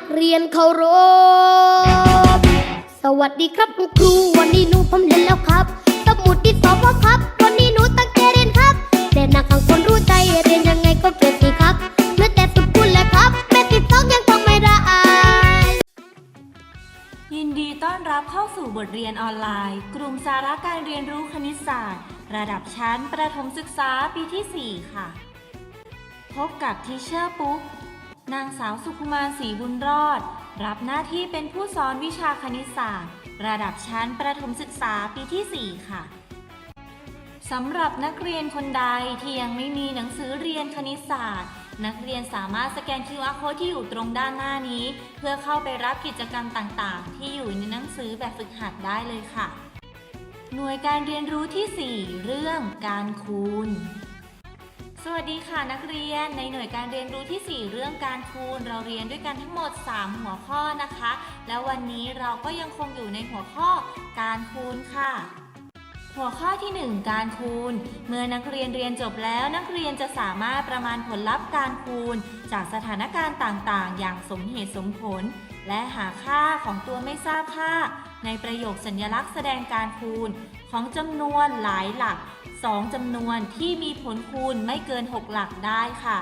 กเรียนเคารพ สวัสดีครับคุณครู วันนี้หนูผมเรียนแล้วครับ สมุดที่สอบพ่อครับ วันนี้หนูตั้งใจเรียนครับ แต่หนักขังคนรู้ใจเรียนยังไงก็เก่งสิครับเหลือแต่สุดคุณแหละครับแม่ติดสองยังท่องไม่ได้ ยินดีต้อนรับเข้าสู่บทเรียนออนไลน์ กลุ่มสาระการเรียนรู้คณิตศาสตร์ ระดับชั้นประถมศึกษาปีที่ 4 ค่ะ พบกับทีเชอร์ปุ๊ก นางสาวสุขุมารศรีบุญรอด รับหน้าที่เป็นผู้สอนวิชาคณิตศาสตร์ ระดับชั้นประถมศึกษาปีที่ 4 ค่ะสำหรับนักเรียนคนใดที่ยังไม่มีหนังสือเรียนคณิตศาสตร์ นักเรียนสามารถสแกน QR code ที่อยู่ตรงด้านหน้านี้ เพื่อเข้าไปรับกิจกรรมต่างๆ ที่อยู่ในหนังสือแบบฝึกหัดได้เลยค่ะ หน่วยการเรียนรู้ที่ 4 เรื่องการคูณ สวัสดีค่ะนักเรียนในหน่วยการเรียนรู้ที่ 4 เรื่องการคูณ เราเรียนด้วยกันทั้งหมด 3 หัวข้อนะคะ แล้ววันนี้เราก็ยังคงอยู่ในหัวข้อการคูณค่ะ หัวข้อที่ 1 การคูณ เมื่อนักเรียนเรียนจบแล้วนักเรียนจะสามารถประมาณผลลัพธ์การคูณ จากสถานการณ์ต่างๆ อย่างสมเหตุสมผล และหาค่าของตัวไม่ทราบค่า ในประโยคสัญลักษณ์แสดงการคูณของจำนวนหลายหลัก 2จำนวนที่มีผลคูณไม่เกิน 6 หลักได้ค่ะ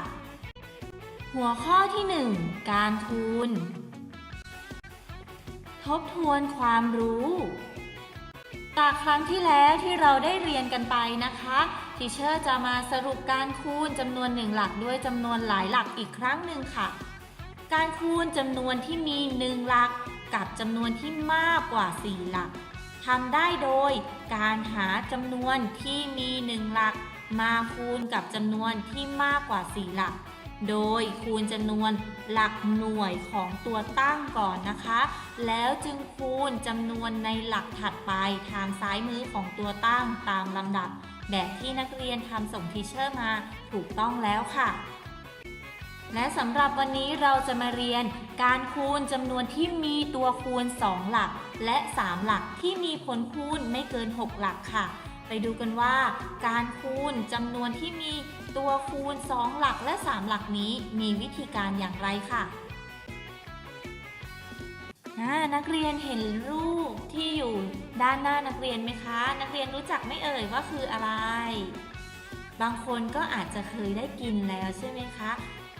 หัวข้อที่ 1 การคูณ ทบทวนความรู้ จากครั้งที่แล้วที่เราได้เรียนกันไปนะคะทีเชอร์จะมาสรุปการคูณจำนวนหนึ่งหลักด้วยจำนวนหลายหลักอีกครั้งหนึ่งค่ะ การคูณจำนวนที่มีหนึ่งหลัก กับจำนวนที่มากกว่า 4 หลักทำได้โดยการหาจำนวนที่มีหนึ่งหลัก มาคูณกับจำนวนที่มากกว่า 4 หลัก โดยคูณจำนวนหลักหน่วยของตัวตั้งก่อนนะคะ แล้วจึงคูณจำนวนในหลักถัดไปทางซ้ายมือของตัวตั้งตามลำดับ แบบที่นักเรียนทำส่งทีเชอร์มาถูกต้องแล้วค่ะและสำหรับวันนี้เราจะมาเรียน การคูณจำนวนที่มีตัวคูณ 2 หลัก และ 3 หลักที่มีผลคูณไม่เกิน 6 หลักค่ะ ไปดูกันว่า การคูณจำนวนที่มีตัวคูณ 2 หลักและ 3 หลักนี้มีวิธีการอย่างไรค่ะนักเรียนเห็นรูปที่อยู่ด้านหน้านักเรียนไหมคะ นักเรียนรู้จักไม่เอ่ยว่าคืออะไร บางคนก็อาจจะเคยได้กินแล้วใช่ไหมคะ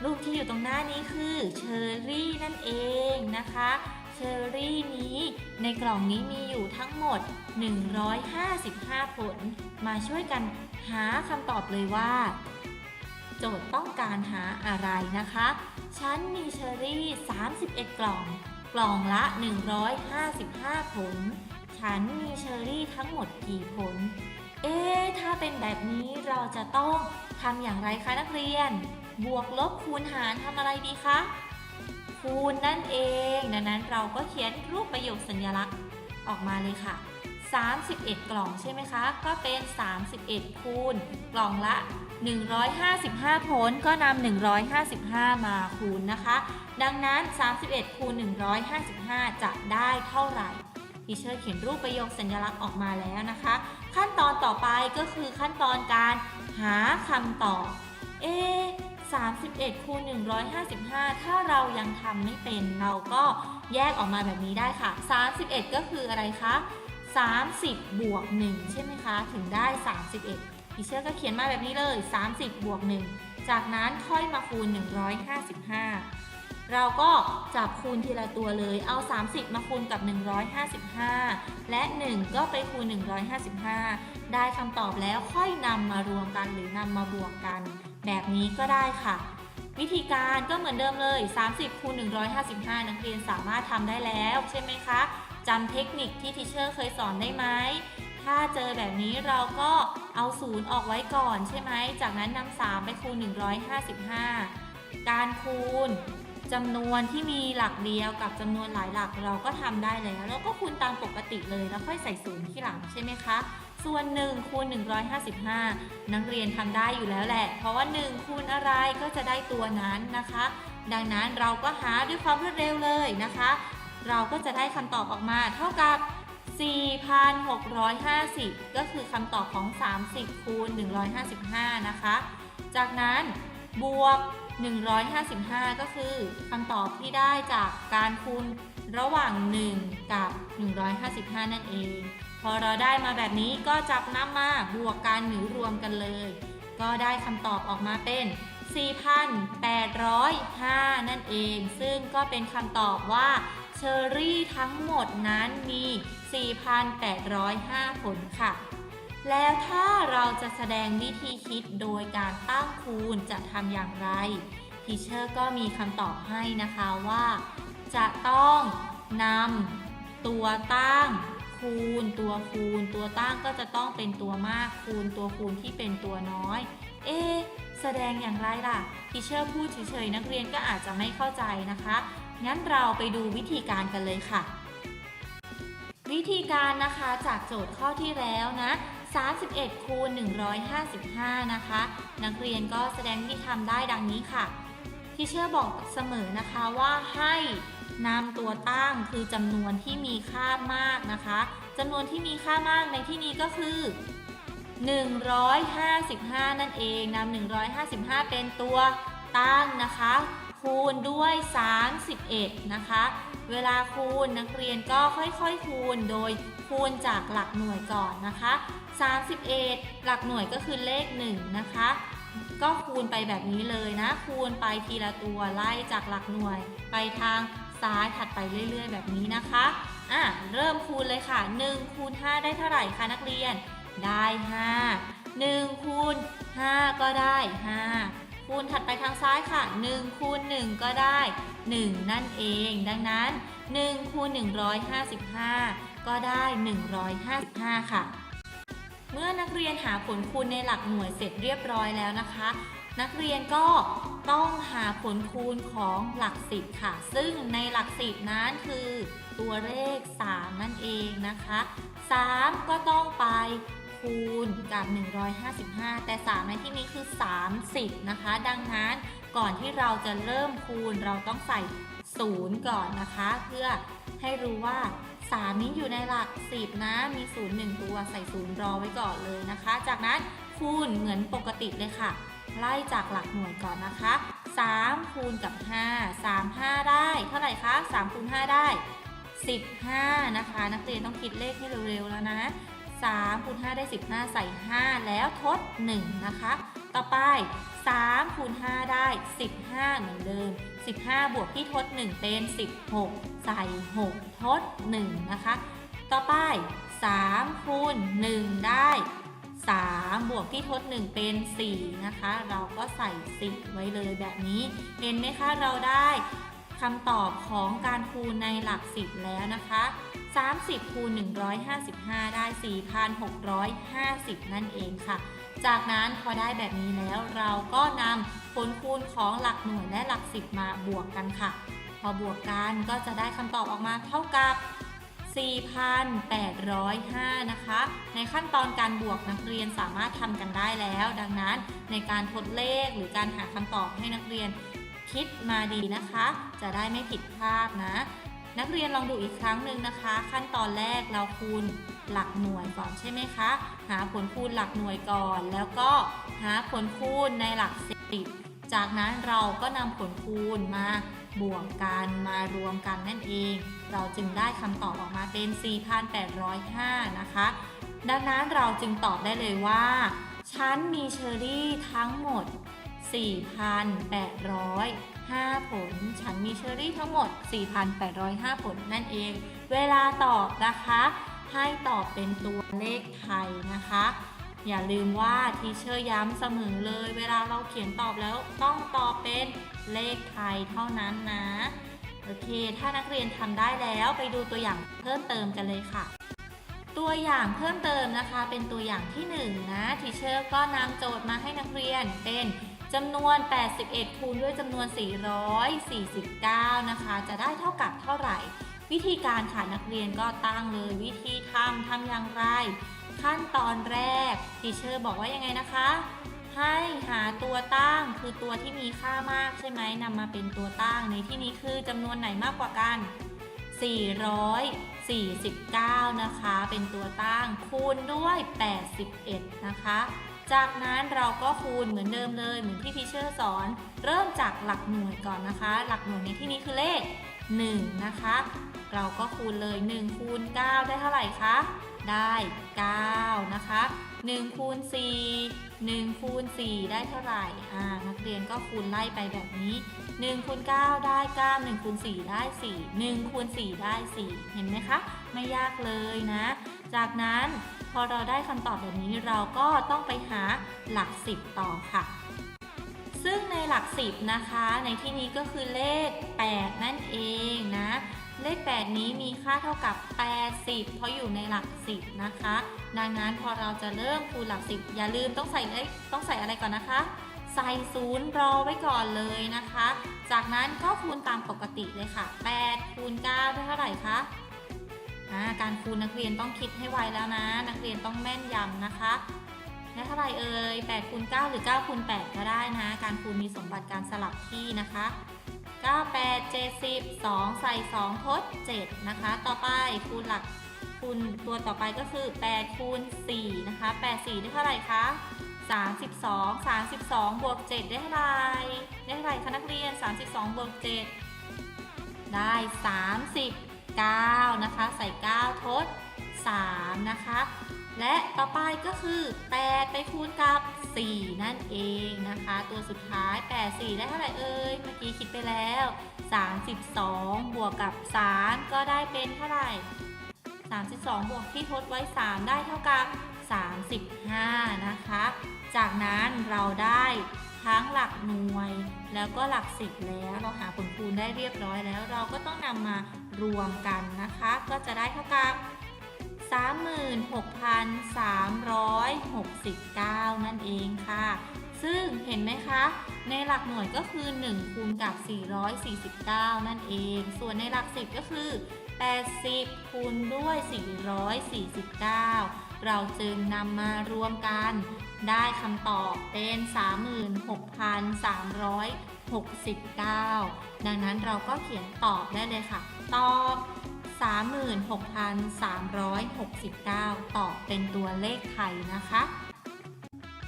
รูปที่อยู่ตรงหน้านี้คือเชอร์รี่นั่นเองนะคะเชอร์รี่นี้ในกล่องนี้มีอยู่ทั้งหมด 155 ผล มาช่วยกันหาคำตอบเลยว่า โจทย์ต้องการหาอะไรนะคะ ฉันมีเชอร์รี่ 31 กล่อง กล่องละ 155 ผล ฉันมีเชอร์รี่ทั้งหมดกี่ผล เอ๊ถ้าเป็นแบบนี้เราจะต้องทำอย่างไรคะนักเรียน บวกลบคูณหารทำอะไรดีคะคูณนั่นเอง ดังนั้นเราก็เขียนรูปประโยคสัญลักษณ์ออกมาเลยค่ะ 31 กล่องใช่ไหมคะ ก็เป็น 31 คูณ กล่องละ 155 ผลก็นำ155 มาคูณนะคะ ดังนั้น 31 คูณ 155 จะได้เท่าไหร่ ทีเชอร์เขียนรูปประโยคสัญลักษณ์ออกมาแล้วนะคะ ขั้นตอนต่อไปก็คือขั้นตอนการหาคำตอบเอ31คูณ155 ถ้าเรายังทำไม่เป็นเราก็แยกออกมาแบบนี้ได้ค่ะ 31 ก็คืออะไรคะ 30 บวก 1 ใช่ไหมคะ ถึงได้ 31ทีเชอร์ก็เขียนมาแบบนี้เลย 30 บวก 1 จากนั้นค่อยมาคูณ 155 เราก็จับคูณทีละตัวเลย เอา 30 มาคูณกับ 155 และ 1 ก็ไปคูณ 155 ได้คำตอบแล้วค่อยนำมารวมกันหรือนำมาบวกกัน แบบนี้ก็ได้ค่ะ วิธีการก็เหมือนเดิมเลย 30 คูณ 155 นักเรียนสามารถทำได้แล้วใช่ไหมคะจำเทคนิคที่ทีเชอร์เคยสอนได้ไหม ถ้าเจอแบบนี้เราก็เอาศูนย์ออกไว้ก่อนใช่ไหม จากนั้นนำ3ไปคูณ 155 การคูณ จำนวนที่มีหลักเดียวกับจำนวนหลายหลักเราก็ทำได้แล้วแล้วก็คูณตามปกติเลยแล้วค่อยใส่ศูนย์ที่หลังใช่ไหมคะส่วน1คูณ155 นักเรียนทำได้อยู่แล้วแหละ เพราะว่า 1 คูณอะไรก็จะได้ตัวนั้นนะคะ ดังนั้นเราก็หาด้วยความรวดเร็วเลยนะคะ เราก็จะได้คำตอบออกมาเท่ากับ 4,650 ก็คือคำตอบของ 30คูณ155 นะคะ จากนั้นบวก 155 ก็คือคำตอบที่ได้จากการคูณระหว่าง 1 กับ 155 นั่นเอง พอเราได้มาแบบนี้ก็จับน้ำมาบวกกันหรือรวมกันเลย ก็ได้คำตอบออกมาเป็น 4,805 นั่นเอง ซึ่งก็เป็นคำตอบว่าเชอรี่ทั้งหมดนั้นมี 4,805 ผลค่ะ แล้วถ้าเราจะแสดงวิธีคิดโดยการตั้งคูณจะทำอย่างไรทีเชอร์ก็มีคำตอบให้นะคะว่า จะต้องนำตัวตั้งคูณ ตัวคูณ ตัวตั้งก็จะต้องเป็นตัวมากคูณ ตัวคูณที่เป็นตัวน้อย เอ๊ะแสดงอย่างไรล่ะทีเชอร์พูดเฉยๆนักเรียนก็อาจจะไม่เข้าใจนะคะ งั้นเราไปดูวิธีการกันเลยค่ะ วิธีการนะคะจากโจทย์ข้อที่แล้วนะ 31คูณ155 นะคะ นักเรียนก็แสดงวิธีทำได้ดังนี้ค่ะ ที่เชื่อบอกเสมอนะคะว่าให้นำตัวตั้งคือจำนวนที่มีค่ามากนะคะจำนวนที่มีค่ามากในที่นี้ก็คือ 155 นั่นเองนำ155 เป็นตัวตั้งนะคะ คูณด้วย 31 นะคะ เวลาคูณนักเรียนก็ค่อยๆ คูณโดยคูณจากหลักหน่วยก่อนนะคะ 31 หลักหน่วยก็คือเลข 1 นะคะ ก็คูณไปแบบนี้เลยนะ คูณไปทีละตัวไล่จากหลักหน่วย ไปทางซ้ายถัดไปเรื่อย ๆ แบบนี้นะคะอะเริ่มคูณเลยค่ะ 1 คูณ 5 ได้เท่าไหร่คะนักเรียน ได้ 5 1คูณ5 ก็ได้ 5 คูณถัดไปทางซ้ายค่ะ 1 คูณ 1 ก็ได้ 1 นั่นเอง ดังนั้น 1 คูณ 155 ก็ได้ 155 ค่ะ เมื่อนักเรียนหาผลคูณในหลักหน่วยเสร็จเรียบร้อยแล้วนะคะ นักเรียนก็ต้องหาผลคูณของหลักสิบค่ะ ซึ่งในหลักสิบนั้นคือตัวเลข 3 นั่นเองนะคะ 3 ก็ต้องไปคูณกับ 155 แต่ 3 ในที่นี้คือ 30 นะคะ ดังนั้นก่อนที่เราจะเริ่มคูณเราต้องใส่ 0 ก่อนนะคะ เพื่อให้รู้ว่า 3 นี้อยู่ในหลัก 10 นะ มี 0 1 ตัวใส่ 0 รอไว้ก่อนเลยนะคะ จากนั้นคูณเหมือนปกติเลยค่ะ ไล่จากหลักหน่วยก่อนนะคะ 3 คูณกับ 5 3 5 ได้ เท่าไหร่คะ 3 คูณ 5 ได้ 15 นะคะ นักเรียนต้องคิดเลขให้เร็วๆแล้วนะ3คูณ5ได้ 15 ใส่ 5 แล้วทด 1 นะคะ ต่อไป3คูณ5ได้ 15 เหมือนเดิม 15 บวกที่ทด 1 เป็น 16 ใส่ 6 ทด 1 นะคะ ต่อไป 3 คูณ 1 ได้ 3 บวกที่ทด 1 เป็น 4 นะคะ เราก็ใส่ 10 ไว้เลยแบบนี้ เห็นไหมคะ เราได้คำตอบของการคูณในหลัก 10 แล้วนะคะ 30 คูณ 155 ได้ 4,650 นั่นเองค่ะ จากนั้นพอได้แบบนี้แล้วเราก็นำผลคูณของหลักหน่วยและหลัก10มาบวกกันค่ะ พอบวกกันก็จะได้คำตอบออกมาเท่ากับ 4,805 นะคะ ในขั้นตอนการบวกนักเรียนสามารถทำกันได้แล้ว ดังนั้นในการทดเลขหรือการหาคำตอบให้นักเรียนคิดมาดีนะคะ จะได้ไม่ผิดพลาดนะ นักเรียนลองดูอีกครั้งหนึ่งนะคะ ขั้นตอนแรกเราคูณหลักหน่วยก่อนใช่ไหมคะ หาผลคูณหลักหน่วยก่อน แล้วก็หาผลคูณในหลักสิบจากนั้นเราก็นำผลคูณมาบวกกันมารวมกันนั่นเอง เราจึงได้คำตอบออกมาเป็น 4,805 นะคะ ดังนั้นเราจึงตอบได้เลยว่า ฉันมีเชอรี่ทั้งหมด 4,800 5 ผล ฉันมีเชอรี่ทั้งหมด 4,805 ผลนั่นเอง เวลาตอบนะคะ ให้ตอบเป็นตัวเลขไทยนะคะ อย่าลืมว่าทีเชอร์ย้ำเสมอเลย เวลาเราเขียนตอบแล้วต้องตอบเป็นเลขไทยเท่านั้นนะ โอเค ถ้านักเรียนทำได้แล้วไปดูตัวอย่างเพิ่มเติมกันเลยค่ะตัวอย่างเพิ่มเติมนะคะเป็นตัวอย่างที่1นงนะทีเชอร์ก็นำโจทย์มาให้นักเรียนเป็น จำนวน 81 คูณด้วยจำนวน 449 นะคะ จะได้เท่ากับเท่าไหร่ วิธีการค่ะนักเรียนก็ตั้งเลยวิธีทำทำอย่างไร ขั้นตอนแรกทีเชอร์บอกว่ายังไงนะคะ ให้หาตัวตั้งคือตัวที่มีค่ามากใช่ไหมนำมาเป็นตัวตั้งในที่นี้คือจำนวนไหนมากกว่ากัน 449 นะคะ เป็นตัวตั้งคูณด้วย 81 นะคะ จากนั้นเราก็คูณเหมือนเดิมเลยเหมือนที่พีเชอร์สอน เริ่มจากหลักหน่วยก่อนนะคะ หลักหน่วยในที่นี้คือเลข 1 นะคะ เราก็คูณเลย 1 คูณ 9 ได้เท่าไหร่คะ ได้ 9 นะคะ 1คูณ4 1คูณ4ได้เท่าไหร่อ่านักเรียนก็คูณไล่ไปแบบนี้1คูณ9ได้9 1คูณ4ได้4 1คูณ4ได้ 4 เห็นไหมคะ ไม่ยากเลยนะ จากนั้นพอเราได้คำตอบแบบนี้เราก็ต้องไปหาหลัก 10 ต่อค่ะซึ่งในหลัก 10 นะคะ ในที่นี้ก็คือเลข 8 นั่นเองนะ เลข 8 นี้มีค่าเท่ากับ 80 เพราะอยู่ในหลัก 10 นะคะ ดังนั้นพอเราจะเริ่มคูณหลัก 10 อย่าลืมต้องใส่เลขต้องใส่อะไรก่อนนะคะ ใส่ศูนย์รอไว้ก่อนเลยนะคะ จากนั้นก็คูณตามปกติเลยค่ะ 8 คูณ9ได้เท่าไหร่คะการคูณนักเรียนต้องคิดให้ไวแล้วนะ นักเรียนต้องแม่นยำนะคะ ได้เท่าไหร่เอ่ย8คูณ9หรือ9คูณ8ก็ได้นะ การคูณมีสมบัติการสลับที่นะคะ 9 8 70 2 ใส่ 2 ทด 7 นะคะ ต่อไปคูณหลักคูณตัวต่อไปก็คือ 8 คูณ 4 นะคะ 8 4 ได้เท่าไหร่คะ 32 32 บวก 7 ได้เท่าไหร่ได้เท่าไหร่คะนักเรียน 32 บวก 7 ได้ 39 นะคะ ใส่ 9 ทด 3 นะคะ และต่อไปก็คือ 8 ไปคูณกับ 4 นั่นเองนะคะ ตัวสุดท้าย 8 4 ได้เท่าไหร่เอ่ยเมื่อกี้คิดไปแล้ว 32 บวกกับ 3 ก็ได้เป็นเท่าไหร่ 32 บวกที่ทดไว้ 3 ได้เท่ากับ 35 นะคะ จากนั้นเราได้ทั้งหลักหน่วย แล้วก็หลักสิบแล้วเราหาผลคูณได้เรียบร้อยแล้ว เราก็ต้องนำมารวมกันนะคะ ก็จะได้เท่ากับ 36,369 นั่นเองค่ะ ซึ่งเห็นไหมคะ ในหลักหน่วยก็คือ 1 คูณกับ 449 นั่นเอง ส่วนในหลัก10ก็คือ 80 คูณด้วย 449 เราจึงนำมารวมกัน ได้คำตอบเป็น 36,369 ดังนั้นเราก็เขียนตอบได้เลยค่ะ ตอบ 36,369 ตอบเป็นตัวเลขไทยนะคะ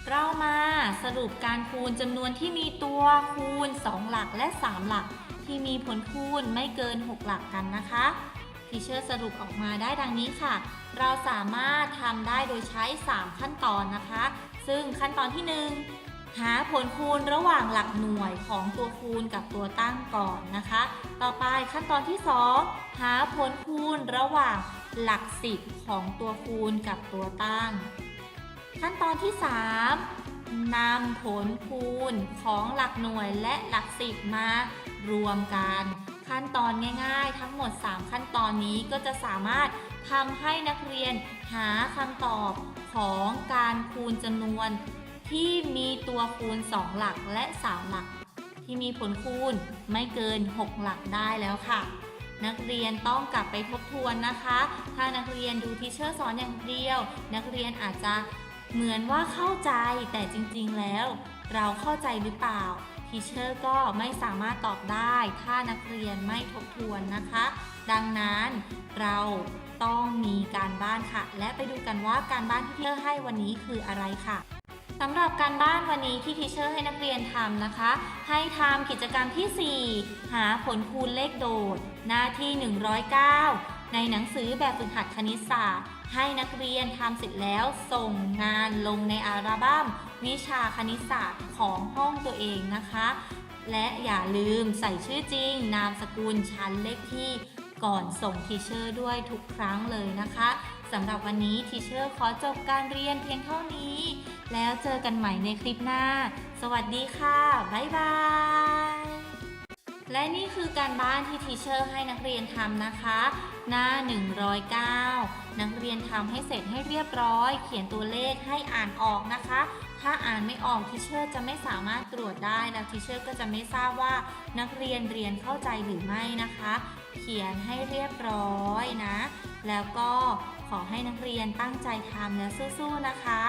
เรามาสรุปการคูณจำนวนที่มีตัวคูณ 2 หลักและ 3 หลัก ที่มีผลคูณไม่เกิน 6 หลักกันนะคะทีเชอร์สรุปออกมาได้ดังนี้ค่ะ เราสามารถทำได้โดยใช้ 3 ขั้นตอนนะคะ ซึ่งขั้นตอนที่ 1 หาผลคูณระหว่างหลักหน่วยของตัวคูณกับตัวตั้งก่อนนะคะ ต่อไปขั้นตอนที่ 2 หาผลคูณระหว่างหลักสิบของตัวคูณกับตัวตั้ง ขั้นตอนที่ 3 นำผลคูณของหลักหน่วยและหลักสิบมารวมกัน ขั้นตอนง่าย ๆ ทั้งหมด 3 ขั้นตอนนี้ก็จะสามารถทำให้นักเรียนหาคำตอบของการคูณจำนวน ที่มีตัวคูณ 2 หลักและ 3 หลัก ที่มีผลคูณไม่เกิน 6 หลักได้แล้วค่ะ นักเรียนต้องกลับไปทบทวนนะคะ ถ้านักเรียนดูทีเชอร์สอนอย่างเดียว นักเรียนอาจจะเหมือนว่าเข้าใจแต่จริงๆแล้ว เราเข้าใจหรือเปล่าทีเชอร์ก็ไม่สามารถตอบได้ ถ้านักเรียนไม่ทบทวนนะคะ ดังนั้นเราต้องมีการบ้านค่ะ และไปดูกันว่าการบ้านที่เชอร์ให้วันนี้คืออะไรค่ะ สำหรับการบ้านวันนี้ที่ทีเชอร์ให้นักเรียนทำนะคะ ให้ทำกิจกรรมที่ 4 หาผลคูณเลขโดด หน้าที่ 109 ในหนังสือแบบฝึกหัดคณิตศาสตร์ ให้นักเรียนทำเสร็จแล้วส่งงานลงในอัลบั้มวิชาคณิตศาสตร์ของห้องตัวเองนะคะ และอย่าลืมใส่ชื่อจริง นามสกุลชั้นเลขที่ก่อนส่งทีเชอร์ด้วยทุกครั้งเลยนะคะ สำหรับวันนี้ทีเชอร์ขอจบการเรียนเพียงเท่านี้ แล้วเจอกันใหม่ในคลิปหน้า สวัสดีค่ะ บ๊ายบาย และนี่คือการบ้านที่ทีเชอร์ให้นักเรียนทำนะคะ หน้า 109 นักเรียนทำให้เสร็จให้เรียบร้อย เขียนตัวเลขให้อ่านออกนะคะ ถ้าอ่านไม่ออกทีเชอร์จะไม่สามารถตรวจได้ แล้วทีเชอร์ก็จะไม่ทราบว่านักเรียนเรียนเข้าใจหรือไม่นะคะ เขียนให้เรียบร้อยนะ แล้วก็ ขอให้นักเรียนตั้งใจทำและสู้ๆนะคะ